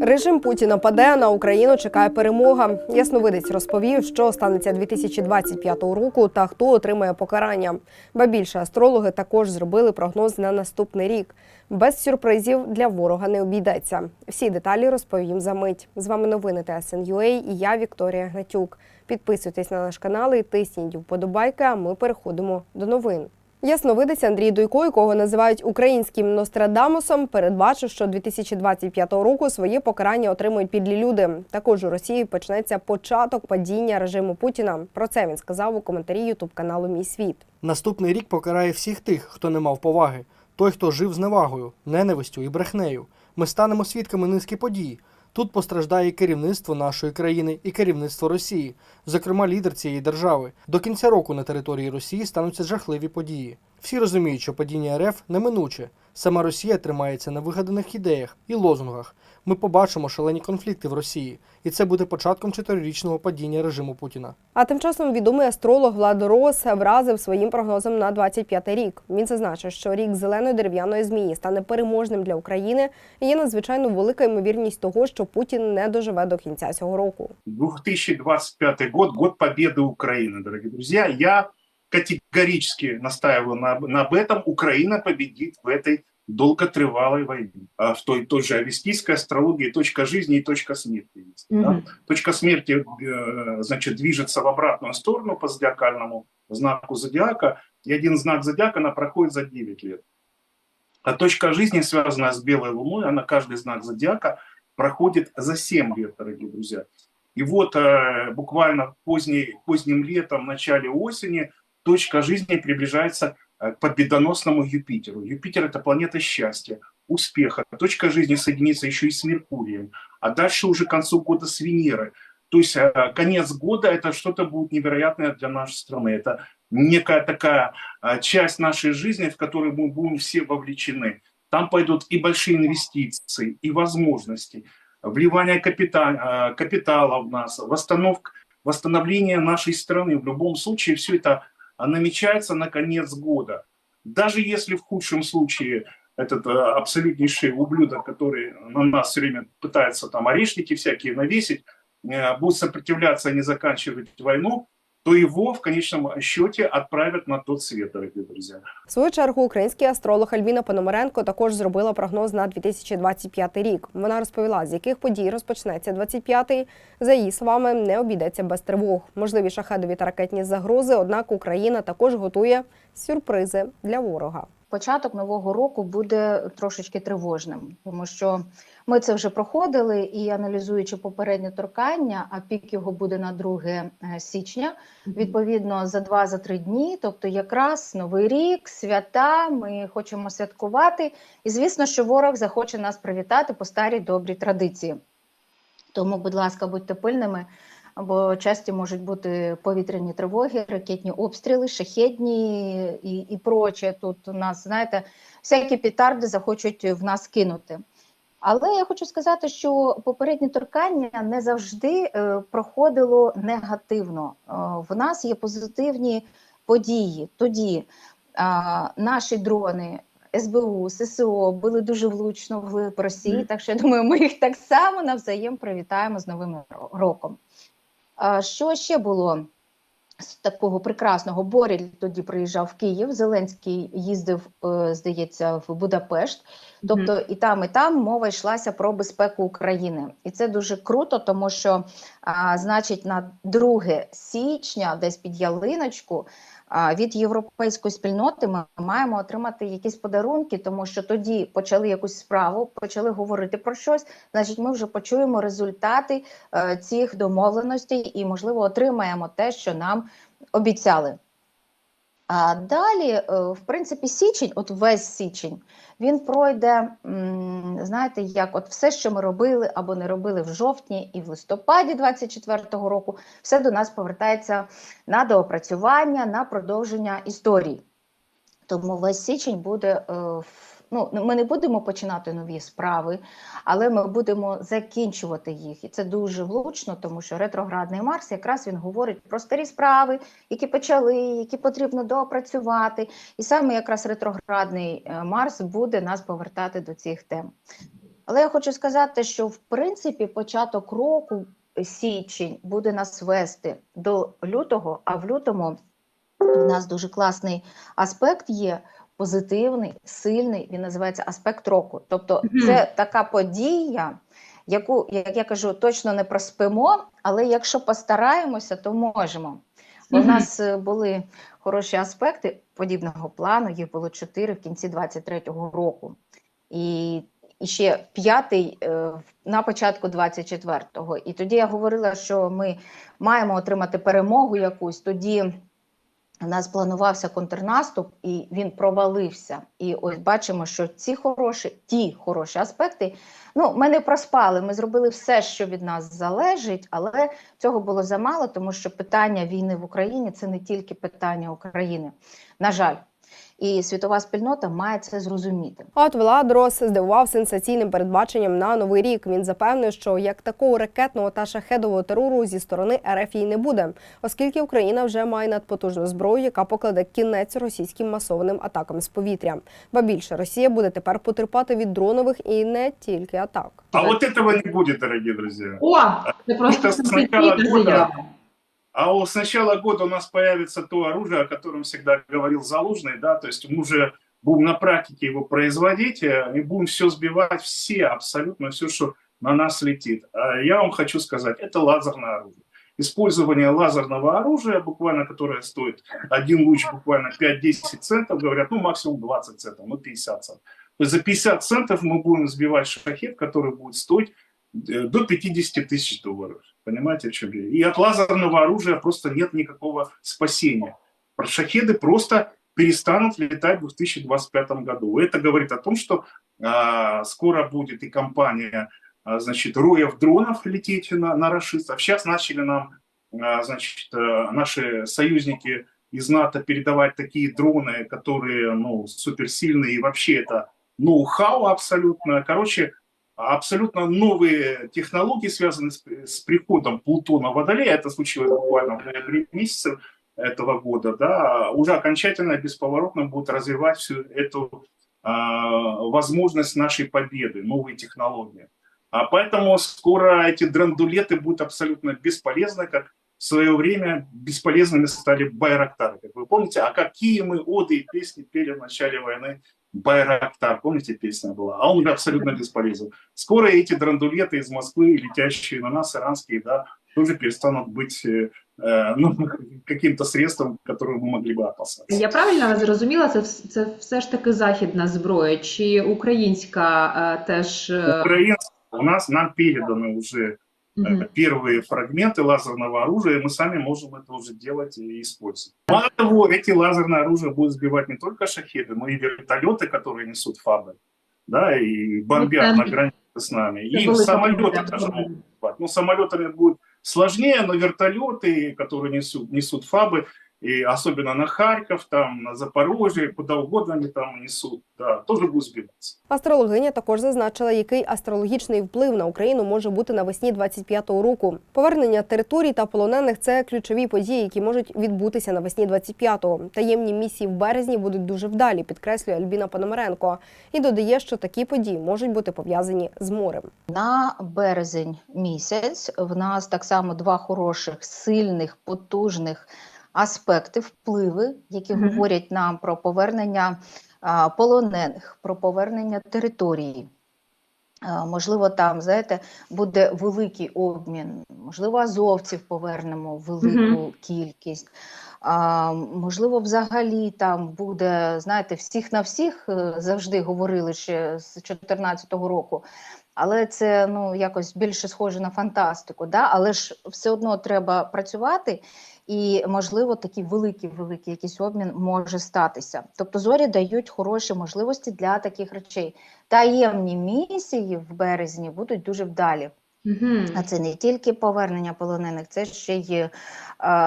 Режим Путіна паде на Україну. Чекає перемога. Ясновидець розповів, що станеться 2025 року та хто отримає покарання. Ба більше астрологи також зробили прогноз на наступний рік. Без сюрпризів для ворога не обійдеться. Всі деталі розповім за мить. З вами новини ТСН.UA і я Вікторія Гнатюк. Підписуйтесь на наш канал і тисніть вподобайки. А ми переходимо до новин. Ясновидець Андрій Дуйко, якого називають українським Нострадамусом, передбачив, що 2025 року своє покарання отримують підлі люди. Також у Росії почнеться початок падіння режиму Путіна. Про це він сказав у коментарі Ютуб каналу Мій світ. Наступний рік покарає всіх тих, хто не мав поваги, той, хто жив з невагою, ненавистю і брехнею. Ми станемо свідками низки подій. Тут постраждає керівництво нашої країни і керівництво Росії, зокрема лідер цієї держави. До кінця року на території Росії стануться жахливі події. Всі розуміють, що падіння РФ неминуче. Сама Росія тримається на вигаданих ідеях і лозунгах. Ми побачимо шалені конфлікти в Росії, і це буде початком чотирирічного падіння режиму Путіна. А тим часом відомий астролог Влад Рос вразив своїм прогнозом на 25 рік. Він зазначив, що рік зеленої дерев'яної змії стане переможним для України. І є надзвичайно велика ймовірність того, що Путін не доживе до кінця цього року. 2025 год, год победы Украины, дорогие друзья. Я категорически настаиваю на, на об этом. Украина победит в этой долготрывалой войне. А в той, той же авестийской астрологии точка жизни и точка смерти есть. да. Точка смерти, э, значит, движется в обратную сторону по зодиакальному знаку зодиака, и один знак зодиака она проходит за 9 лет. А точка жизни, связанная с белой луной, она каждый знак зодиака проходит за 7 лет, дорогие друзья. И вот э, буквально поздней, поздним летом, начале осени точка жизни приближается э, к победоносному Юпитеру. Юпитер – это планета счастья, успеха. Точка жизни соединится еще и с Меркурием. А дальше уже к концу года с Венерой. То есть э, конец года – это что-то будет невероятное для нашей страны. Это некая такая э, часть нашей жизни, в которой мы будем все вовлечены. Там пойдут и большие инвестиции, и возможности, вливание капитала, в нас, восстановка, восстановление нашей страны. В любом случае все это намечается на конец года. Даже если в худшем случае этот э, абсолютнейший ублюдок, который на нас все время пытается там орешники всякие навесить, э, будет сопротивляться и не заканчивать войну, то его в конечном счете отправят на тот свет, дорогие друзья. В свою чергу український астролог Альбіна Пономаренко також зробила прогноз на 2025 рік. Вона розповіла, з яких подій розпочнеться 25-й. За її словами, не обійдеться без тривог. Можливі шахедові та ракетні загрози. Однак Україна також готує сюрпризи для ворога. Початок нового року буде трошечки тривожним, тому що ми це вже проходили і аналізуючи попереднє торкання, а пік його буде на 2 е, січня, відповідно за 2-3 дні. Тобто, якраз новий рік, свята. Ми хочемо святкувати. І звісно, що ворог захоче нас привітати по старій добрій традиції. Тому, будь ласка, будьте пильними. Бо часті можуть бути повітряні тривоги, ракетні обстріли, шахедні і і проче. Тут у нас, знаєте, всякі петарди захочуть в нас кинути. Але я хочу сказати, що попереднє торкання не завжди е, проходило негативно. Е, в нас є позитивні події. Тоді е, наші дрони. СБУ, ССО були дуже влучно в Росії, так що я думаю, ми їх так само навзаєм привітаємо з Новим роком. Що ще було з такого прекрасного? Боріль тоді приїжджав в Київ. Зеленський їздив, е, здається, в Будапешт. Тобто і там, і там мова йшлася про безпеку України, і це дуже круто, тому що, а, значить, на 2 січня, десь під ялиночку. а, Від європейської спільноти ми маємо отримати якісь подарунки, тому що тоді почали якусь справу, почали говорити про щось. Значить, ми вже почуємо результати е, цих домовленостей і, можливо, отримаємо те, що нам обіцяли. А далі, е, в принципі, січень, от весь січень, він пройде, знаєте, як от все, що ми робили або не робили в жовтні і в листопаді 24-го року, все до нас повертається на доопрацювання, на продовження історії. Тому весь січень буде. е, в- Ну, ми не будемо починати нові справи, але ми будемо закінчувати їх. І це дуже влучно, тому що ретроградний Марс якраз він говорить про старі справи, які почали, які потрібно доопрацювати. І саме якраз ретроградний е, Марс буде нас повертати до цих тем. Але я хочу сказати, що в принципі початок року, січень, буде нас вести до лютого, а в лютому в нас дуже класний аспект є. Позитивний, сильний, він називається аспект року. Тобто, це така подія, яку, як я кажу, точно не проспимо, але якщо постараємося, то можемо. Бо в нас е, були хороші аспекти подібного плану, їх було чотири в кінці 23-го року. І, і ще п'ятий е, на початку 24-го. І тоді я говорила, що ми маємо отримати перемогу якусь. Тоді у нас планувався контрнаступ, і він провалився. І ось бачимо, що ці хороші, ті хороші аспекти. Ну, ми не проспали. Ми зробили все, що від нас залежить, але цього було замало, тому що питання війни в Україні це не тільки питання України. На жаль, і світова спільнота має це зрозуміти. От Владрос здивував сенсаційним передбаченням на новий рік. Він запевнив, що як такого ракетного та шахедового терору зі сторони РФ і не буде, оскільки Україна вже має надпотужну зброю, яка покладе кінець російським масованим атакам з повітря. Ба більше Росія буде тепер потерпати від дронових і не тільки атак. А вот этого не будет, дорогие друзья. О, це просто сенсаційна заява. А с начала года у нас появится то оружие, о котором всегда говорил Залужный, да, то есть мы уже будем на практике его производить э, и будем все сбивать, все, абсолютно все, что на нас летит. А я вам хочу сказать, это лазерное оружие. Использование лазерного оружия, буквально которое стоит один луч буквально 5-10 центов, говорят, ну максимум 20 центов, ну 50 центов. То есть за 50 центов мы будем сбивать шахет, который будет стоить до 50 тысяч долларов. Понимаете, о чем я? И от лазерного оружия просто нет никакого спасения. Шахеды просто перестанут летать в 2025 году. Это говорит о том, что а, скоро будет и компания, а, значит, роев дронов лететь на, на расистов. Сейчас начали нам, а, значит, э, наши союзники из НАТО передавать такие дроны, которые, ну, суперсильные, и вообще это ноу-хау абсолютно. Короче, абсолютно новые технологии, связанные с, с приходом Плутона в Водолея, это случилось буквально в ноябре месяце этого года, да, уже окончательно, бесповоротно будут развивать всю эту а, возможность нашей победы, новые технологии. А поэтому скоро эти драндулеты будут абсолютно бесполезны, как в свое время бесполезными стали байрактары. Как вы помните, а какие мы оды и песни пели в начале войны Байрактар, помните, песня была? А он уже абсолютно бесполезен. Скоро эти драндулеты из Москвы, летящие на нас, иранские, да, тоже перестанут быть э, э, ну, каким-то средством, которое мы могли бы опасаться. Я правильно зрозуміла, це, вс- це все ж таки західна зброя, чи українська е, теж. е, Украинцы, у нас нам переданы уже мгм. первые фрагменты лазерного оружия, и мы сами можем это уже делать и использовать. Мало того, эти лазерные оружия будут сбивать не только шахеды, но и вертолеты, которые несут фабы, да, и бомбят Ну, на да. границе с нами. Це И самолеты проблема. даже могут сбивать. Ну, самолетами будет сложнее, но вертолеты, которые несут, несут фабы, и особенно на Харьков, там, на Запорожье, куда угодно они там несут, да, тоже будут сбиваться. Астрологиня також зазначила, який астрологічний вплив на Україну може бути навесні 25-го року. Повернення територій та полонених це ключові події, які можуть відбутися навесні 25-го. Таємні місії в березні будуть дуже вдалі, підкреслює Альбіна Пономаренко. І додає, що такі події можуть бути пов'язані з морем. На березень місяць в нас так само два хороших, сильних, потужних аспекти, впливи, які Мгм. говорять нам про повернення а, полонених, про повернення території. А, Можливо, там, знаєте, буде великий обмін. Можливо, азовців повернемо велику кількість. А, можливо, взагалі там буде, знаєте, всіх на всіх е, завжди говорили ще з 2014 року. Але це ну якось більше схоже на фантастику. Да? Але ж все одно треба працювати, і можливо такий великий великий якийсь обмін може статися. Тобто зорі дають хороші можливості для таких речей. Таємні місії в березні будуть дуже вдалі. А це не тільки повернення полонених, це ще й е,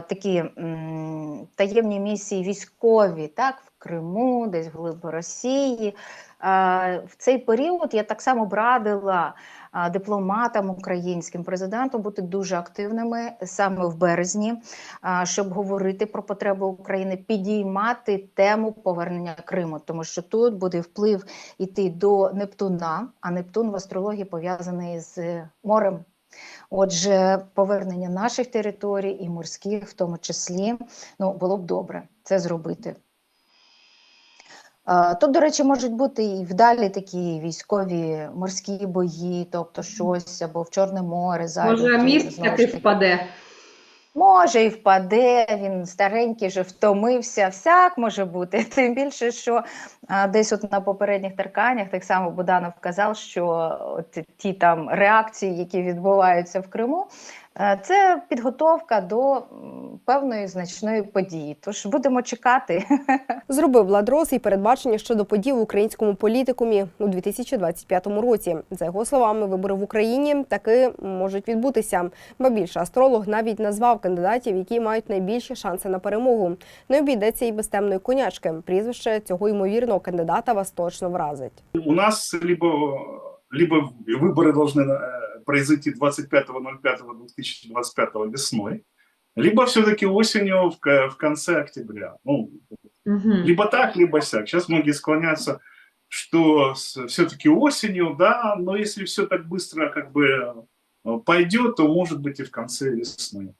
такі м, таємні місії військові, так, в Криму, десь в глиб Росії. Е, в цей період я так само б радила дипломатам українським президенту бути дуже активними саме в березні, щоб говорити про потреби України, підіймати тему повернення Криму, тому що тут буде вплив іти до Нептуна, а Нептун в астрології пов'язаний з морем. Отже, повернення наших територій і морських, в тому числі, ну було б добре це зробити. Е, Тут, до речі, можуть бути і вдалі такі військові морські бої, тобто щось або в Чорне море, Може, зайдуть, міст таки впаде. Може, і впаде, він старенький, вже втомився, всяк може бути. Тим більше, що а, десь от на попередніх торканнях так само Буданов казав, що от ті там реакції, які відбуваються в Криму, е, це підготовка до певної значної події. Тож будемо чекати. Зробив Ладрос і передбачення щодо подій в українському політикумі у 2025 році. За його словами, вибори в Україні таки можуть відбутися. Ба більше астролог навіть назвав кандидатів, які мають найбільші шанси на перемогу. Не обійдеться і без темної конячки. Прізвище цього ймовірного кандидата вас точно вразить. У нас либо, либо выборы должны э, произойти 25.05.2025 весной, либо все-таки осенью в, в конце октября. Ну, Угу. либо так, либо сяк. Сейчас многие склонятся, что все-таки осенью, да, но если все так быстро как бы э, пойдет, то может быть и в конце весны.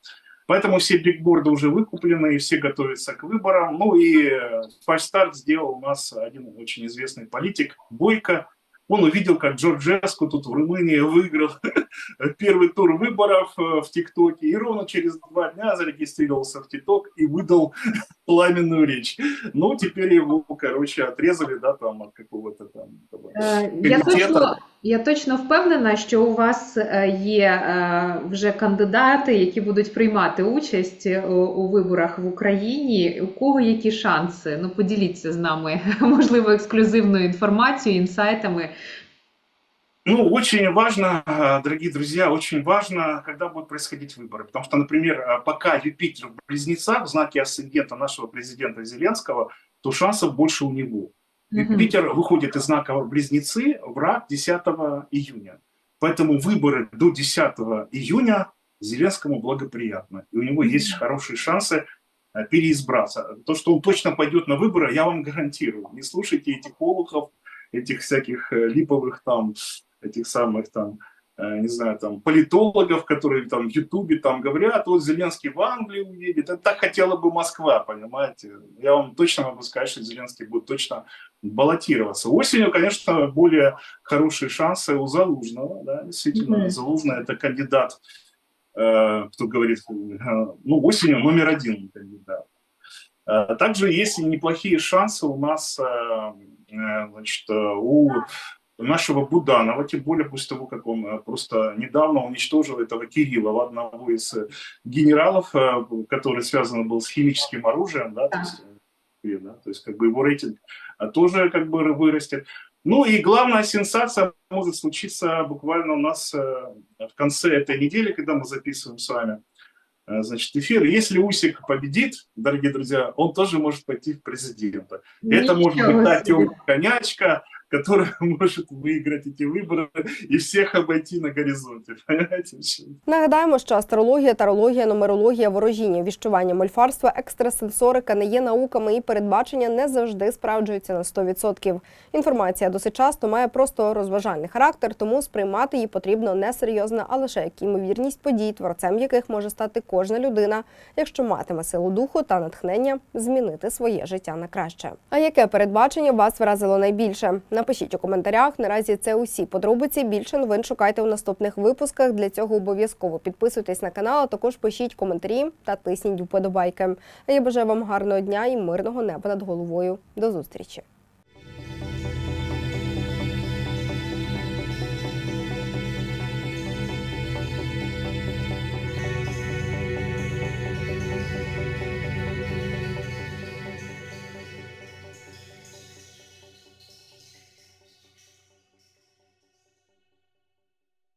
Поэтому все бигборды уже выкуплены, и все готовятся к выборам. Ну и э, фальстарт сделал у нас один очень известный политик Бойко. Он увидел, как Джорджеску тут в Румынии выиграл первый тур выборов э, в ТикТоке, и ровно через два дня зарегистрировался в ТикТок и выдал пламенную речь. Ну, теперь его, короче, отрезали, да, там, от какого-то там... этого Е, Я комітету. точно, я точно впевнена, що у вас е, є е, вже кандидати, які будуть приймати участь е, у, у виборах в Україні. У кого які шанси? Ну, поділіться з нами, можливо, ексклюзивною інформацією, інсайтами. Ну, очень важно, э, дорогие друзья, очень важно, когда будут происходить выборы. Потому что, например, э, пока Юпитер в близнецах, в знаке асцендента нашего президента Зеленского, то шансов больше у него. Юпитер выходит из знака близнецы в рак 10 июня. Поэтому выборы до 10 июня Зеленскому благоприятно. И у него есть хорошие шансы э, переизбраться. То, что он точно пойдет на выборы, я вам гарантирую. Не слушайте этих олухов, этих всяких э, липовых там, этих самых там, не знаю, там, политологов, которые там в Ютубе там говорят, вот Зеленский в Англию уедет. Это так хотела бы Москва, понимаете? Я вам точно могу сказать, что Зеленский будет точно баллотироваться. Осенью, конечно, более хорошие шансы у Залужного, да, действительно. Мгм. Залужный это кандидат, э, кто говорит, э, ну, осенью номер один кандидат. Э, Также есть неплохие шансы у нас, э, э, значит, э, у нашего Буданова, тем более после того, как он э, просто недавно уничтожил этого Кириллова, одного из э, генералов, э, который связан был с химическим оружием, да, то есть, да, то есть как бы его рейтинг тоже как бы вырастет. Ну и главная сенсация может случиться буквально у нас в конце этой недели, когда мы записываем с вами значит, эфир. Если Усик победит, дорогие друзья, он тоже может пойти в президента. Это может быть та темная конячка, которая может выиграть эти выборы и всех обойти на горизонте. Понимаете? Нагадаємо, що астрологія, тарологія, нумерологія, ворожіння, віщування, мольфарство, екстрасенсорика не є науками і передбачення не завжди справджуються на 100%. Інформація досить часто має просто розважальний характер, тому сприймати її потрібно не серйозно, а лише як ймовірність подій, творцем яких може стати кожна людина, якщо матиме силу духу та натхнення змінити своє життя на краще. А яке передбачення вас вразило найбільше? Напишіть у коментарях. Наразі це усі подробиці. Більше новин шукайте у наступних випусках. Для цього обов'язково підписуйтесь на канал, а також пишіть коментарі та тисніть вподобайки. А я бажаю вам гарного дня і мирного неба над головою. До зустрічі!